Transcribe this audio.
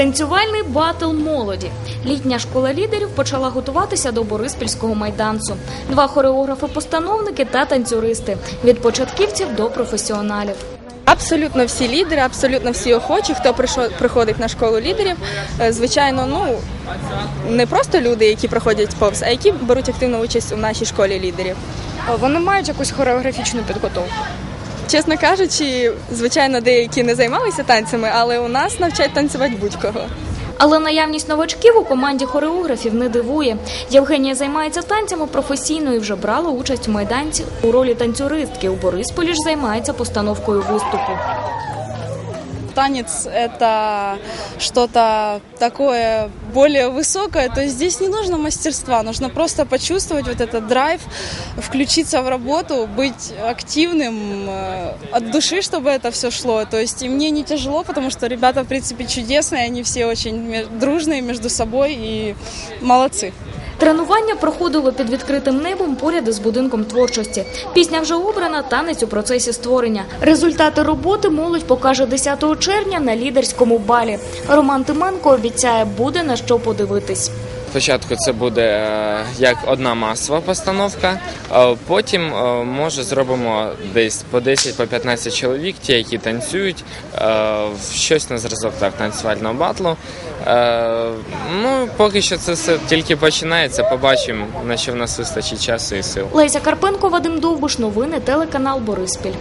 Танцювальний батл молоді. Літня школа лідерів почала готуватися до Бориспільського майданцу. Два хореографи-постановники та танцюристи від початківців до професіоналів. Абсолютно всі лідери, абсолютно всі охочі, хто прийшов, приходить на школу лідерів. е, Звичайно, ну не просто люди, які проходять повз, а які беруть активну участь у нашій школі лідерів. Вони мають якусь хореографічну підготовку. Чесно кажучи, звичайно, деякі не займалися танцями, але у нас навчать танцювати будь-кого. Але наявність новачків у команді хореографів не дивує. Євгенія займається танцями професійно і вже брала участь у майданці у ролі танцюристки. У Борисполі ж займається постановкою виступу. Танец это что-то такое более высокое, то здесь не нужно мастерства, нужно просто почувствовать вот этот драйв, включиться в работу, быть активным э, от души, чтобы это все шло. То есть и мне не тяжело, потому что ребята, в принципе, чудесные, они все очень дружные между собой и молодцы. Тренування проходило під відкритим небом поряд із будинком творчості. Пісня вже обрана, танець у процесі створення. Результати роботи молодь покаже 10 червня на лідерському балі. Роман Тименко обіцяє, буде на що подивитись. Спочатку це буде е, як одна масова постановка, потім е, може зробимо десь по 10 по 15 чоловік, ті, які танцюють, е, щось на зразок так танцювального батлу. Ну поки що це все тільки починається. Побачимо, на що в нас вистачить часу і сил. Леся Карпенко, Вадим Довбуш, новини, телеканал Бориспіль.